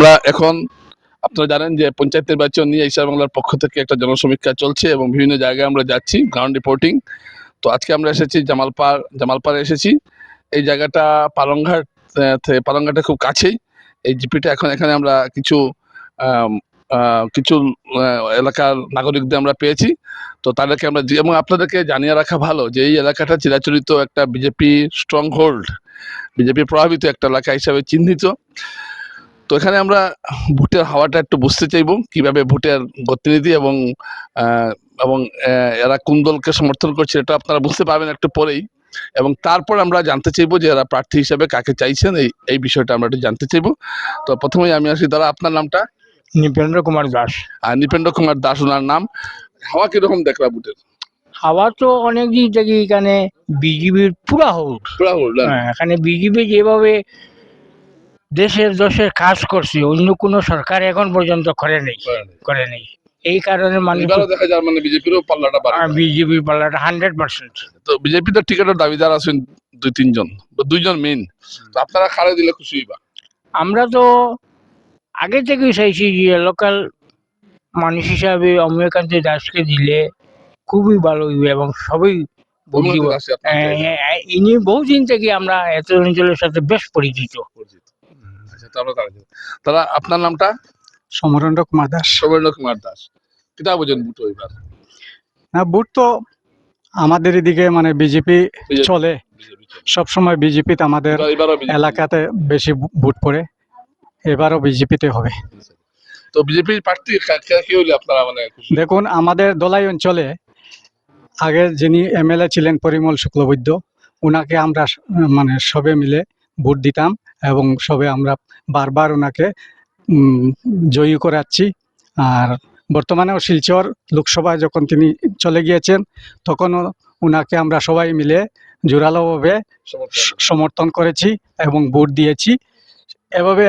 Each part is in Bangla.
আমরা এখন আপনারা জানেন যে পঞ্চায়েত নির্বাচন নিয়ে ঈশা বাংলার পক্ষ থেকে একটা জনসমীক্ষা চলছে এবং বিভিন্ন জায়গায় আমরা যাচ্ছি গ্রাউন্ড রিপোর্টিং তো আজকে আমরা এসেছি জামালপাড়, জামালপাড়ে এসেছি। এই জায়গাটা পালংঘাট পালংঘাটের খুব কাছেই। এই জিপিটা এখন এখানে আমরা কিছু কিছু এলাকার নাগরিকদের আমরা পেয়েছি। তো তাদেরকে আমরা এবং আপনাদেরকে জানিয়ে রাখা ভালো যে এই এলাকাটা চিরাচরিত একটা বিজেপি স্ট্রং হোল্ড বিজেপি প্রভাবিত একটা এলাকা হিসাবে চিহ্নিত। তো এখানে আমরা ভোটের হাওয়াটা একটু বুঝতে চাইব কীভাবে ভোটের গতিবিধি এবং এবং এরা কোন দলকে সমর্থন করছে এটা আপনারা বুঝতে পারবেন একটু পরেই। এবং তারপর আমরা জানতে চাইব যে এরা প্রার্থী হিসাবে কাকে চাইছেন এই এই বিষয়টা আমরা একটু জানতে চাইব। তো প্রথমেই আমি আসি দাদা আপনার নামটা? নৃপেন্দ্র কুমার দাস। আর নৃপেন্দ্র কুমার দাস ওনার নাম? হাওয়া কীরকম দেখলা ভোটের? হাওয়া তো অনেক দিন থেকে এখানে বিজেপির পুরা হোক পুরা hold, হ্যাঁ, এখানে বিজেপি যেভাবে দেশের দশের কাজ করছে অন্য কোনো সরকার এখন পর্যন্ত করে নেই করে নেই। এই কারণে মানুষ এবারও দেখা যায় মানে বিজেপিরও পাল্লাটা বাড়ে। বিজেপি পাল্লাটা হান্ড্রেড পার্সেন্ট তো বিজেপি তো টিকেটের দাবিদার আছেন দুই তিনজন দুইজন মেইন তো আপনারা দিলে খুশি হইবা? আমরা তো আগে থেকেই চাইছি যে লোকাল মানুষ হিসাবে অমিয়কান্তি দাসকে দিলে খুবই ভালো হইবে এবং সবই আছে আপনার জায়গায়। ইনি বহুদিন থেকে আমরা এত অঞ্চলের সাথে বেশ পরিচিত। আচ্ছা তারা তারা আপনার নামটা? সমরেন্দ্র কুমার দাস। সৌমেন্দ্র কুমার দাস। কিতা বুঝেন বুটো এবার? না ভোট তো আমাদের এদিকে মানে বিজেপি চলে। সব সময় বিজেপিতে আমাদের এলাকাতে বেশি ভোট পড়ে। এবারও বিজেপিতে হবে। তো বিজেপি প্রার্থী কি হইলে আপনারা মানে দেখুন আমাদের দলাই অঞ্চলে আগে যিনি এমএলএ ছিলেন পরিমল শুক্লবৈদ্য ওনাকে আমরা মানে সবে মিলে ভোট দিতাম। এবং সবে আমরা বারবার ওনাকে জয়ী করাচ্ছি। আর বর্তমানেও শিলচর লোকসভায় যখন তিনি চলে গিয়েছেন তখনও ওনাকে আমরা সবাই মিলে জোরালোভাবে সমর্থন করেছি এবং ভোট দিয়েছি। এভাবে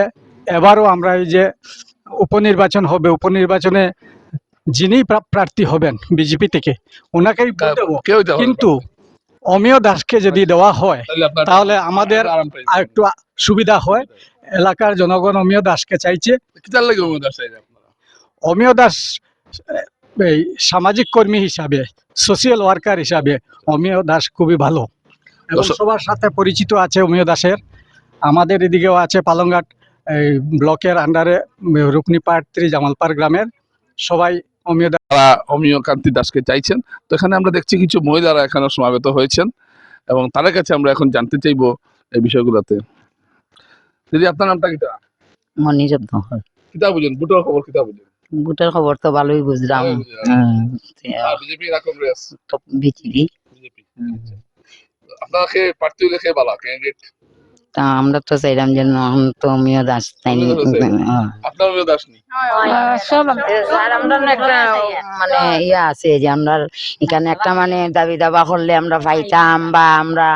এবারও আমরা এই যে উপনির্বাচন হবে উপনির্বাচনে যিনি প্রার্থী হবেন বিজেপি থেকে ওনাকেই কিন্তু অমিয় দাসকে যদি দেওয়া হয় তাহলে আমাদের আর একটু সুবিধা হয়। এলাকার জনগণ অমিয় দাসকে চাইছে। অমিয় দাস এই সামাজিক কর্মী হিসাবে সোশিয়াল ওয়ার্কার হিসাবে অমিয় দাস খুবই ভালো। সবার সাথে পরিচিত আছে অমিয় দাসের। আমাদের এদিকেও আছে পালংঘাট এই ব্লকের আন্ডারে রুকনি পাটত্রি জামালপাড় গ্রামের। সবাই অমিয় দাস তারা অমিয় কান্তি দাসকে চাইছেন। তো এখানে আমরা দেখছি কিছু মহিলারা এখানে সমাবেত হয়েছেন এবং তাদের কাছে আমরা এখন জানতে চাইব এই বিষয়গুলোতে। দিদি আপনার নামটা কিতা মনিরত কিতা বুঝেন? বুটোর খবর কিতা বুঝেন? বুটের খবর তো ভালোই বুঝলাম। হ্যাঁ, বিজেপি এরকম বিজেপি। আপনাকে প্রার্থী খেয়ে ভালো ক্যান্ডিডেট তা আমরা তো চাইলাম যে নন তো আমিও দাস তাই। হ্যাঁ। আমরা একটা মানে ইয়ে আছে যে আমরা এখানে একটা মানে দাবি দাবা করলে আমরা পাইতাম বা আমরা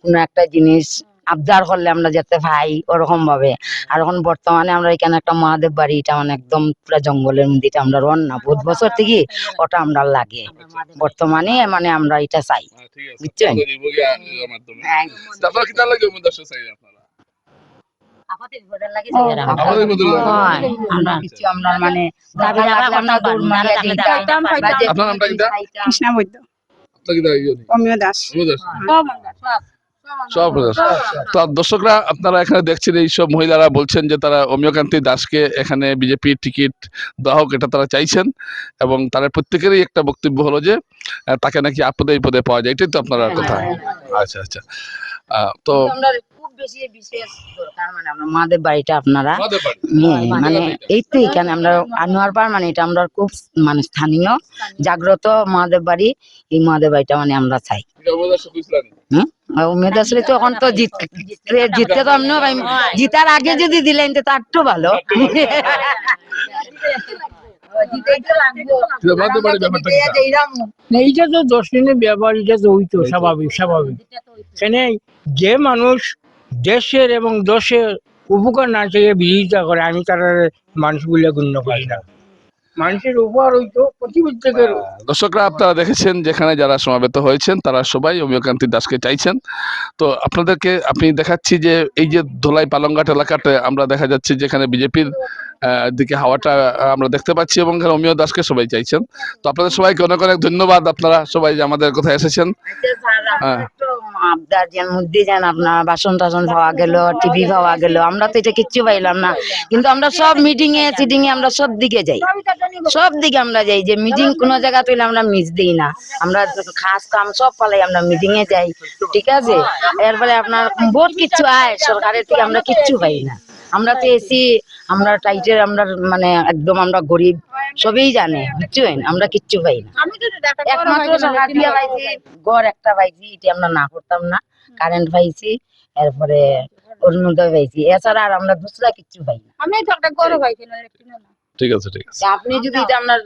কোনো একটা জিনিস আবদার করলে আমরা যেতে পাই ওরকম ভাবে। আর এখন বর্তমানে আমরা এখানে একটা মহাদেব বাড়ি এটা মানে একদম পুরো জঙ্গলের মধ্যে এটা আমরা রন না। বহুত বছর থেকে ওটা আমরা লাগে। বর্তমানে মানে আমরা এটা চাই। হ্যাঁ, বুঝছেন? হয়, আমরা মানে কিতা কৃষ্ণা বৈদ্য ইয়ে দাস। দাস। সব তো দর্শকরা আপনারা এখানে দেখছেন এই সব মহিলারা বলছেন যে তারা অমিয়কান্তি দাসকে এখানে বিজেপির টিকিট দেওয়া হোক এটা তারা চাইছেন এবং তাদের প্রত্যেকেরই একটা বক্তব্য হলো যে তাকে নাকি আপদে বিপদে পাওয়া যায়। এটাই তো আপনারা কথা। আচ্ছা আচ্ছা। আহ, তো মানে মাদের বাড়িটা আপনারা মানে এই তো এখানে আমরা আনোয়ার পাড় মানে এটা আমরা খুব মানে স্থানীয় জাগ্রত মহাদেব বাড়ি এই মহাদেব বাড়িটা মানে আমরা চাই। উমেদ আসলে তো এখন তো জিত জিততে তো আমিও জিতার আগে যদি দিলেন তো তার তো ভালো। এইটা তো দশ দিনের ব্যাপার এটা তো হইতো স্বাভাবিক স্বাভাবিক। এখানে যে মানুষ দেশের এবং দশের উপকার না চেয়ে বিরোধিতা করে আমি তার মানুষগুলো গণ্য করি না। মানুষের উপহার হইতো প্রতিবন্ধকের দর্শকরা আপনারা দেখেছেন যেখানে যারা সমাবেত হয়েছেন তারা সবাই অমিয়কান্তি দাসকে চাইছেন। তো আপনাদেরকে আপনি দেখাচ্ছি যে এই যে ধোলাই পালংঘাট এলাকাতে আমরা দেখা যাচ্ছে যেখানে বিজেপির দিকে হাওয়াটা আমরা দেখতে পাচ্ছি এবং অমিয় দাসকে সবাই চাইছেন। তো আপনাদের সবাইকে অনেক অনেক ধন্যবাদ। আপনারা সবাই যে আমাদের কোথায় এসেছেন। হ্যাঁ। মধ্যে যেন আপনার বাসন টাসন পাওয়া গেল টিভি পাওয়া গেল। আমরা তো এটা কিচ্ছু পাইলাম না। কিন্তু আমরা সব মিটিং এ সিটিং এ আমরা সব দিকে যাই। সব দিকে আমরা যাই। যে মিটিং কোন জায়গা তুলে আমরা মিস দিই না। আমরা খাস কাম সব পালাই আমরা মিটিং এ যাই। ঠিক আছে? এরপরে আপনার বহুত কিচ্ছু আয়। সরকারের থেকে আমরা কিচ্ছু পাই না। আমরা তো এসি আমরা টাইটের আমরা মানে একদম আমরা গরিব সবই জানে বুঝছেন আমরা কিচ্ছু পাই না। একমাত্র পাইছি গড় একটা পাইছি এটা আমরা না করতাম না কারেন্ট পাইছি এরপরে অরুণোদয় পাইছি এছাড়া আর আমরা দুসরা কিচ্ছু পাই না। আমি তো একটা গরু পাইছি না ঠিক আছে ঠিক আছে। আপনি যদি এটা আপনার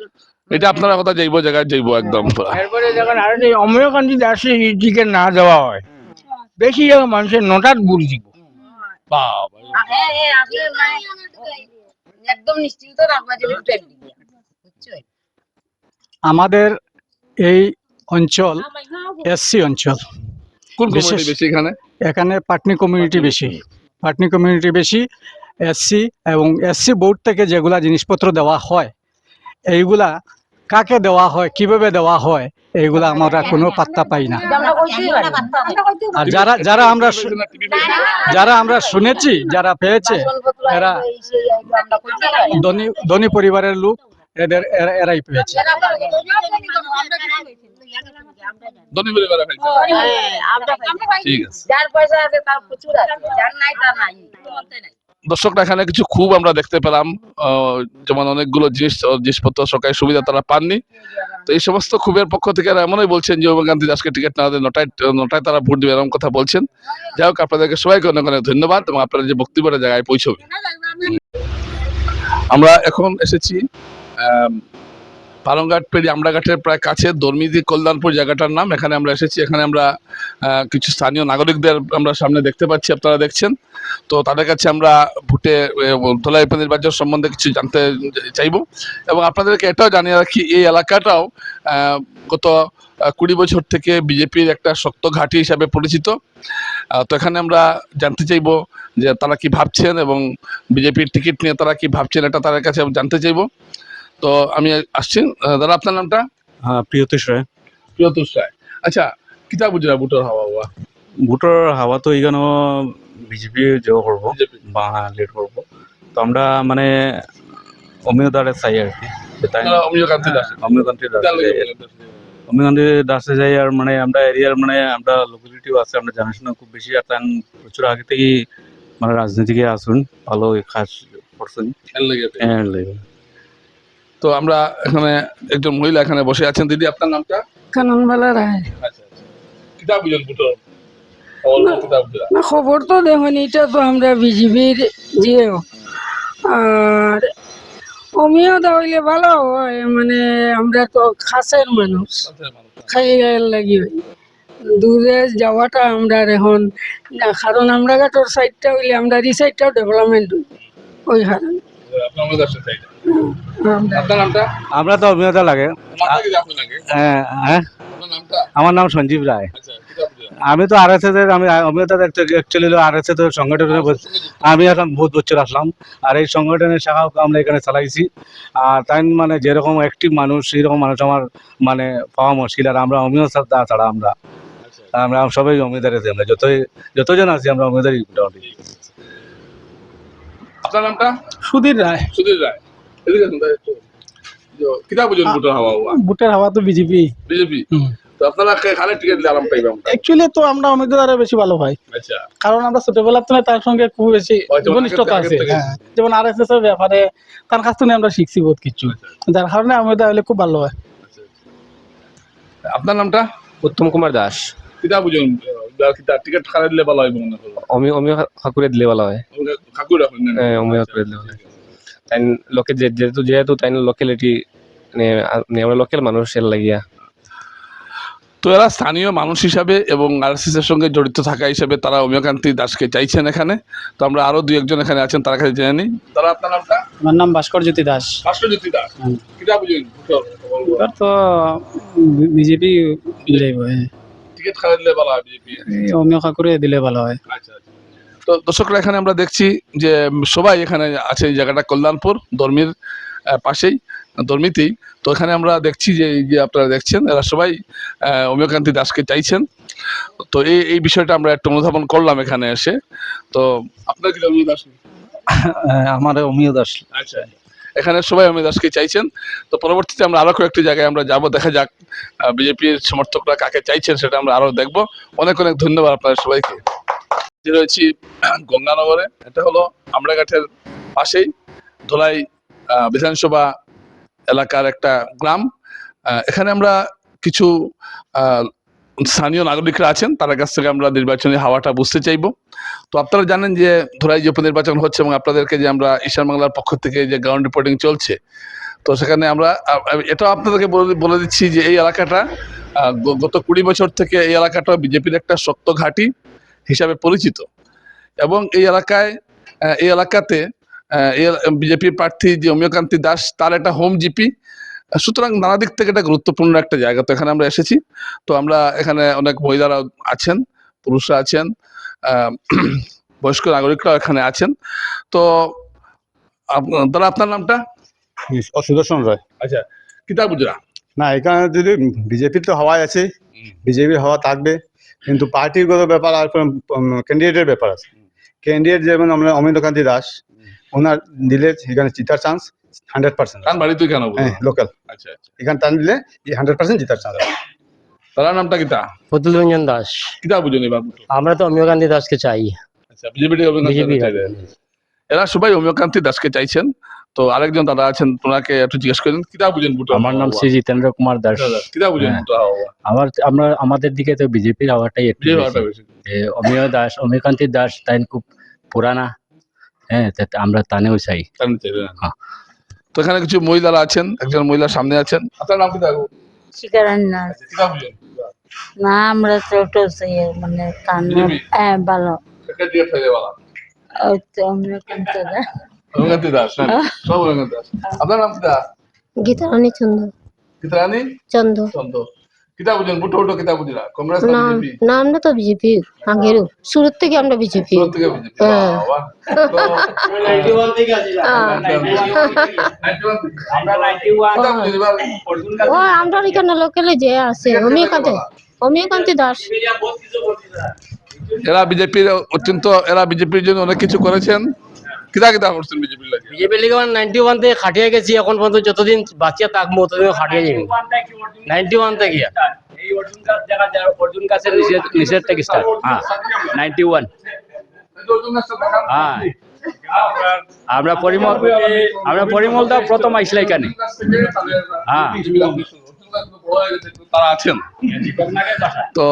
এটা আপনারা কথা যাইবো জায়গায় যাইবো একদম। এরপরে যখন আর এই অমিয়কান্তি দাসের দিকে না দেওয়া হয়। বেশি জায়গা মানুষের নটাত বুল দিব বাবা, হ্যাঁ, হ্যাঁ, আপনি মানে একদম নিশ্চিন্ত রাখবা যে পেট দিয়ে আমাদের এই অঞ্চল এসসি অঞ্চল। কোন বিশেষ- বেশি এখানে? এখানে পাটনি কমিউনিটি বেশি। পাটনি কমিউনিটি বেশি এসসি এবং এসসি বোর্ড থেকে যেগুলা জিনিসপত্র দেওয়া হয় এইগুলা কাকে দেওয়া হয় কীভাবে দেওয়া হয় এইগুলা আমরা কোনো পাত্তা পাই না। আর যারা যারা আমরা যারা আমরা শুনেছি যারা পেয়েছে এরা। ধনী ধনী পরিবারের লোক এদের এরা- এরাই পেয়েছে ধনী পরিবারে খাইছে। হ্যাঁ। ঠিক আছে যার পয়সা আছে তার প্রচুর আছে যার নাই তার নাই দর্শকরা এখানে কিছু খুব আমরা দেখতে পেলাম যেমন অনেকগুলো জিনিস জিনিসপত্র, সরকারি সুবিধা তারা পাননি। তো এই সমস্ত খুবের পক্ষ থেকে এমনই বলছেন যে গান্ধী দাসকে টিকিট না দিয়ে নটায় নটায় তারা ভোট দেবে, এরকম কথা বলছেন। যাই হোক, আপনাদেরকে সবাইকে অনেক অনেক ধন্যবাদ এবং আপনারা যে বক্তব্যের জায়গায় পৌঁছবে। আমরা এখন এসেছি পালংঘাট পেরিয়ে আমরাঘাটের প্রায় কাছে দর্মিদি কল্যাণপুর জায়গাটার নাম। এখানে আমরা এসেছি, এখানে আমরা কিছু স্থানীয় নাগরিকদের আমরা সামনে দেখতে পাচ্ছি, আপনারা দেখছেন। তো তাদের কাছে আমরা ভোটে ধলাই নির্বাচন সম্বন্ধে কিছু জানতে চাইব। এবং আপনাদেরকে এটাও জানিয়ে রাখি, এই এলাকাটাও গত কুড়ি বছর থেকে বিজেপির একটা শক্ত ঘাঁটি হিসাবে পরিচিত। তো এখানে আমরা জানতে চাইব যে তারা কি ভাবছেন এবং বিজেপির টিকিট নিয়ে তারা কি ভাবছেন, এটা তাদের কাছে জানতে চাইব। তো আমি আসছি। দাদা আপনার নামটা? হ্যাঁ প্রিয়তোষ রায়। প্রিয়তোষ রায়। আচ্ছা কিতা বুঝরা ভোটার হাওয়া হওয়া ভোটৰ হাৱা তো এইখানো বিজেপি জয় করব বা লিড করব। তো আমরা মানে অমিয় দারে চাই আর কি যে তাই অমিয় কান্তি দাস যাই আর মানে আমরা এরিয়ার মানে আমরা লোকালিটিও আছে আমরা জানাশোনা খুব বেশি আর তান প্রচুর আগে থেকেই মানে রাজনীতিকে আসুন ভালো খাস করছেন। লাগে। তো আমরা এখানে একজন মহিলা এখানে বসে আছেন। দিদি আপনার নামটা? কাননবালা রায়। আচ্ছা আচ্ছা। কিতাব না খবর তো দেখুন এটা তো আমরা বিজেপির যে আর অমিও হইলে ভালো হয় মানে আমরা তো খাসের মানুষ। খাইয়ার লাগি হয়। দূরে যাওয়াটা আমরা এখন কারণ আমরা ঘাটর সাইডটা হইলে আমরা এই সাইডটাও ডেভেলপমেন্ট হই। ওই কারণে। আমরা তো অমিয়তা লাগে। হ্যাঁ, হ্যাঁ। আমার নাম সঞ্জীব রায়। আচ্ছা আমি তো আর এস এস এর আমি অমিয়তা অ্যাকচুয়ালি আর এস এর সংগঠনের আমি এখন বহুত বছর আসলাম। আর এই সংগঠনের শাখাও আমরা এখানে চালাইছি। আর তাই মানে যেরকম অ্যাক্টিভ মানুষ সেই রকম মানুষ আমার মানে পাওয়া মুশকিল। আর আমরা দা ছাড়া আমরা। আমরা সবাই অমিয়দার আছি আমরা যতই যতজন আছি আমরা অমিয়দারই মোটামুটি আপনার নামটা? সুধীর রায়। সুধীর রায়। বুঝুন বুটের হাওয়া বুটের হাওয়া তো বিজেপি। বিজেপি? আচ্ছা। কারণ আমরা তার সঙ্গে খুব বেশি ঘনিষ্ঠতা আছে। হ্যাঁ। যেমন আর এস এস এর ব্যাপারে তার কাছ থেকে আমরা শিখছি কিছু। আচ্ছা, আচ্ছা। যার কারণে অমিত হলে খুব ভালো হয় আপনার নামটা? উত্তম কুমার দাস। কিতা বুঝুন কিতা টিকিট খালে দিলে ভালো হইব মনে করো। অমি অমি ঠাকুরে দিলে ভালো হয়। ঠাকুর হ্যাঁ, অমিয় ঠাকুরে দিলে ভালো হয়। তাই লোকে যেহেতু যেহেতু তাই লোকালিটি মানে আমরা লোকাল মানুষ এর লাগিয়া। তো এরা স্থানীয় মানুষ হিসাবে এবং আরএসএস এর সঙ্গে জড়িত থাকা হিসাবে তারা অমিয়কান্তি দাসকে চাইছেন এখানে। তো আমরা আরও দুই একজন এখানে আছেন তার কাছে জেনে নিই। তারা আপনার নামটা? আমার নাম ভাস্কর জ্যোতি দাস। ভাস্করজ্যোতি দাস। কিতা বুঝেন তো বিজেপি টিকিট খাওয়া দিলে ভালো হয় বিজেপি অমিয় কাকুরে দিলে ভালো হয়। আচ্ছা আচ্ছা। তো দর্শকরা এখানে আমরা দেখছি যে সবাই এখানে আছে এই জায়গাটা কল্যাণপুর ধর্মীর পাশেই ধর্মীতেই তো এখানে আমরা দেখছি যে এই যে আপনারা দেখছেন এরা সবাই অমিয়কান্তি দাসকে চাইছেন। তো এই এই বিষয়টা আমরা একটু অনুধাবন করলাম এখানে এসে। তো আপনার কি অমিয় দাস? আমার অমিয় দাস। আচ্ছা। এখানে সবাই অমিয় দাসকে চাইছেন। তো পরবর্তীতে আমরা আরও কয়েকটি জায়গায় আমরা যাব, দেখা যাক বিজেপির সমর্থকরা কাকে চাইছেন সেটা আমরা আরও দেখব। অনেক অনেক ধন্যবাদ আপনাদের সবাইকে। রয়েছি গঙ্গানগরে, এটা হলো আমরাঘাটের পাশেই ধলাই বিধানসভা এলাকার একটা গ্রাম। এখানে আমরা কিছু স্থানীয় নাগরিকরা আছেন তার কাছ থেকে আমরা নির্বাচনী হাওয়াটা বুঝতে চাইব। তো আপনারা জানেন যে ধরাই যে উপনির্বাচন হচ্ছে এবং আপনাদেরকে যে আমরা ঈশান বাংলার পক্ষ থেকে যে গ্রাউন্ড রিপোর্টিং চলছে, তো সেখানে আমরা এটাও আপনাদেরকে বলে দিচ্ছি যে এই এলাকাটা গত কুড়ি বছর থেকে এই এলাকাটা বিজেপির একটা শক্ত ঘাঁটি হিসাবে পরিচিত। এবং এই এলাকায় এই এলাকাতে বিজেপির প্রার্থী যে অমিয়কান্তি দাস, তার একটা হোম জিপি সুতরাং নানা দিক থেকে এটা গুরুত্বপূর্ণ একটা জায়গা। তো এখানে আমরা এসেছি। তো আমরা এখানে অনেক মহিলারা আছেন পুরুষরা আছেন বয়স্ক নাগরিকরাও এখানে আছেন। তো দাদা আপনার নামটা? সুদর্শন রায়। আচ্ছা কিতা গুজরা। না এখানে যদি বিজেপির তো হাওয়াই আছে বিজেপির হওয়া থাকবে কিন্তু পার্টিগত ব্যাপার আর কোনো ক্যান্ডিডেটের ব্যাপার আছে। ক্যান্ডিডেট যেমন আমরা অমিন্দ্রকান্তি দাস ওনার দিলে এখানে জিতার চান্স হান্ড্রেড পার্সেন্ট তুই কেন হ্যাঁ লোকাল আচ্ছা আচ্ছা। এখানে টান দিলে হান্ড্রেড পার্সেন্ট জিতার চান্স তার নামটা কিতা প্রতুল রঞ্জন দাস। কিতা বুঝুন এবার আমরা তো অমিয় গান্ধী দাসকে চাই। আচ্ছা বিজেপি বিজেপি এরা সবাই অমিয়কান্তি দাসকে চাইছেন। তো আরেকজন দাদা আছেন ওনাকে একটু জিজ্ঞেস করেন কিতা বুঝেন বুটো? আমার নাম শ্রী জিতেন্দ্র কুমার দাস। কিতা বুঝেন হ্যাঁ। বুটো আমার আমরা আমাদের দিকে তো বিজেপির হাওয়াটাই একটু অমিয় দাস অমিয়কান্তি দাস তাই খুব পুরানা। হ্যাঁ আমরা তানেও চাই। হ্যাঁ। তো এখানে কিছু মহিলারা আছেন একজন মহিলা সামনে আছেন। আপনার নাম কি শিকারান না। কিতা বুঝেন না আমরা তো সেই মানে কান্না? হ্যাঁ ভালো। আমরা কিন্তু অমিয়কান্তি দাস গীতারানী চন্দ্র আপনার নাম গীতারানী চন্দ্র। চন্দ্র। চন্দ কিতা বুঝেন বুটো বুটো কিতা বুঝিলা কংগ্রেস না না বিজেপি? না আমরা তো বিজেপি আগেরও। শুরুর থেকে আমরা বিজেপি। সুরত থেকে বিজেপি। হ্যাঁ। তো কিতা বুঝেন এবার ও আমরা এখানে লোকালে যে আছে অমিয়কান্তি অমিয়কান্তি দাস। এরা বিজেপির অত্যন্ত এরা বিজেপির জন্য অনেক কিছু করেছেন। কিতা কিতা করছেন বিজেপির লাগে বিজেপি লিগে নাইনটি ওয়ান থেকে খাটিয়ে গেছি এখন পর্যন্ত যতদিন বাঁচিয়ে থাকব ততদিন খাটিয়ে যাব নাইনটি ওয়ান থেকে এই অর্জুন গাছ জায়গা যারা অর্জুন গাছের নিষেধ নিষেধ থেকে স্টার্ট হ্যাঁ নাইনটি ওয়ান হ্যাঁ। আমরা পরিমল আমরা পরিমল দা প্রথম আইসলা এখানে। হ্যাঁ। তারা আছেন তো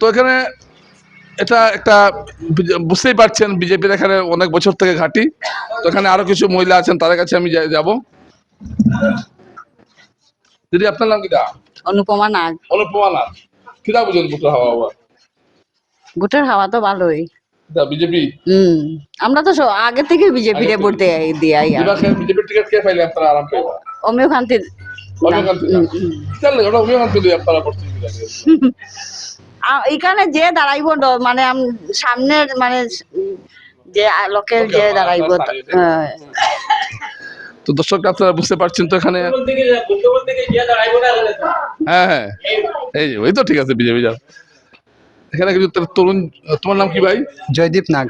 তো এখানে এটা একটা বুঝতেই পারছেন বিজেপির এখানে অনেক বছর থেকে ঘাঁটি। তো এখানে আরও কিছু মহিলা আছেন তাদের কাছে আমি যাব। দিদি আপনার নাম কিটা? অনুপমা নাগ। অনুপমা নাথ কিটা বুঝেন বুটো হাওয়া হাওয়া ভোটের হাওয়া তো ভালোই। বিজেপি? হম আমরা তো আগে থেকে বিজেপি রে ভোট দিয়ে দিয়ে এবার বিজেপির টিকিট কে পাইলে আপনারা আরাম পাইবা? অমিয়কান্তি অমিয়কান্তি দাস চল ওটা অমিয়কান্তি দিয়ে আপনারা কি লাগে এখানে যে দাঁড়াইব ড- মানে সামনের মানে যে লোকের যে দাঁড়াইব হ্যাঁ। তো দর্শকরা আপনারা বুঝতে পারছেন তো এখানে হ্যাঁ হ্যাঁ। এই যে, ওই তো ঠিক আছে বিজেপি যাও এখানে কিছু তরুণ তোমার নাম কি ভাই? জয়দীপ নাগ।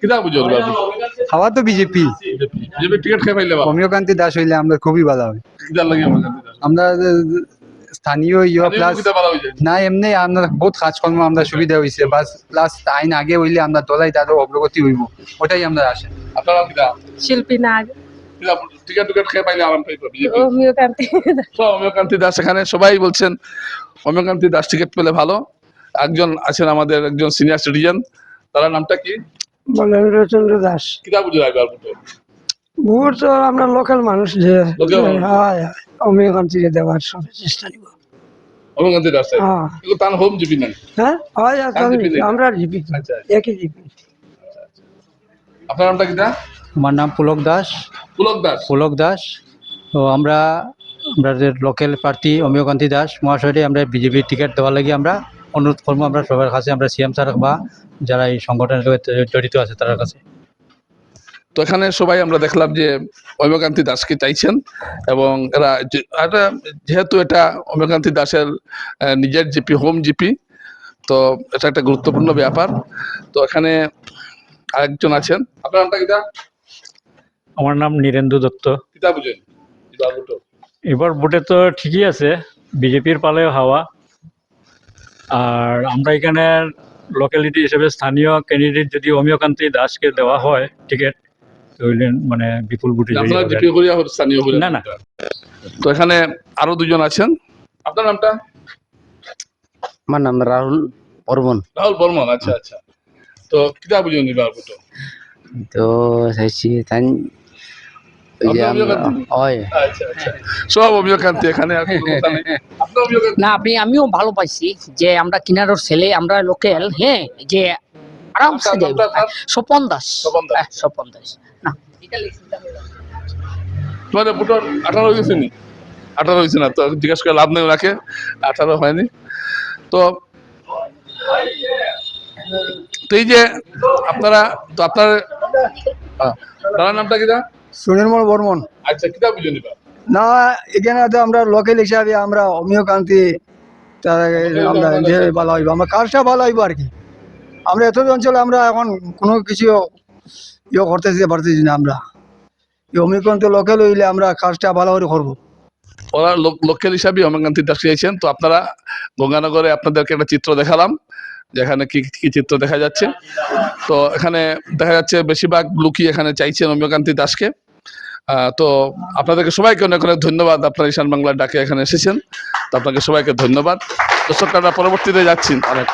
কিনা বুঝো হাওয়া তো বিজেপি। বিজেপি। টিকিট খেয়ে পাইলে অমিয়কান্তি দাস হইলে আমরা খুবই ভালো হয়। কিনা লাগে আমার কাছে? আমরা স্থানীয় ইয়ে প্লাস না এমনি আমরা বহুত কাজকর্ম আমরা সুবিধা হয়েছে বাস প্লাস আইন আগে হইলে আমরা দলাই তারও অগ্রগতি হইব। ওটাই আমরা আসে আপনার শিল্পী নাগ। টিকিট টিকিট খেয়ে পাইলে আরাম পাইবে বিজেপি অমিয়কান্তি দাস এখানে সবাই বলছেন অমিয়কান্তি দাস টিকিট পেলে ভালো। একজন আছেন আমাদের একজন সিনিয়র সিটিজেন তার নামটা কি? বলেন্দ্র চন্দ্র দাস। কিনা বুঝে রাখবে আর বুঝো? ভোট তো আমরা লোকাল মানুষ যে। হয় অমিয়কান্তিকে দেওয়ার সব চেষ্টা নিব। অমিয়কান্তি দাস হ্যাঁ। হ্যাঁ হয়? আমরা আচ্ছা আমার নাম পুলক দাস। পুলক দাস। পুলক দাস। তো আমরা আমাদের লোকাল প্রার্থী অমিয়কান্তি দাস মহাশয়কে আমরা বিজেপির টিকিট দেওয়ার লাগি আমরা। অনুরোধ করব আমরা সবার কাছে আমরা সিএম স্যার বা যারা এই সংগঠনের সঙ্গে জড়িত আছে তার কাছে। তো এখানে সবাই আমরা দেখলাম যে অমিয়কান্তি দাসকে চাইছেন এবং এরা এটা যেহেতু এটা অমিয়কান্তি দাসের নিজের জিপি হোম জিপি তো এটা একটা গুরুত্বপূর্ণ ব্যাপার। তো এখানে আরেকজন আছেন। আপনার নামটা কিতা আমার নাম নীরেন্দু দত্ত। কিতা বুঝেন? এবার ভোটে তো ঠিকই আছে বিজেপির পালে হাওয়া। আর আমরা এখানে লোকালিটি হিসেবে স্থানীয় ক্যান্ডিডেট যদি অমিয়কান্তি দাসকে দেওয়া হয় টিকিট মানে বিপুল না, না। তো এখানে আরও দুজন আছেন। আপনার নামটা? আমার নাম রাহুল বর্মন। রাহুল বর্মন আচ্ছা আচ্ছা। তো কিতা বুঝেন তো চাইছি তাই আচ্ছা আচ্ছা। না আপনি আমিও ভালো পাইছি যে আমরা কিনারোর ছেলে আমরা লোকাল হ্যাঁ যে আরামসে আপনার যাই স্বপন দাস। স্বপন দাস। হ্যাঁ, দাস। না। তোমাদের বুটোর আঠারো হয়েছে নি? আঠারো হয়েছে না তো জিজ্ঞেস করে লাভ নেই ওনাকে। আঠারো হয়নি। তো তো এই যে আপনারা তো আপনার দাদার নামটা কিটা সুনির্মল বর্মন। আচ্ছা কিতা বুঝুন এবার না এখানে তো আমরা লোকাল হিসাবে আমরা অমিয়কান্তি আমরা ভালো হইব আমরা কাজটা ভালো হইব আর কি। আমরা এত অঞ্চলে আমরা এখন কোনো কিছু ইয়ে করতেছি পারতেছি না আমরা। এই অমিয়কান্তি লোকাল হইলে আমরা কাজটা ভালো করে করব। ওরা লোকেল হিসাবে অমরকান্তি দাস চেয়েছেন তো আপনারা গঙ্গানগরে আপনাদেরকে একটা চিত্র দেখালাম যেখানে কি কি চিত্র দেখা যাচ্ছে। তো এখানে দেখা যাচ্ছে বেশিরভাগ লোকই এখানে চাইছেন অমিয়কান্তি দাসকে তো আপনাদেরকে সবাইকে অনেক অনেক ধন্যবাদ। আপনারা ঈশান বাংলার ডাকে এখানে এসেছেন। তো আপনাকে সবাইকে ধন্যবাদ। দর্শকরা পরবর্তীতে যাচ্ছেন অনেক।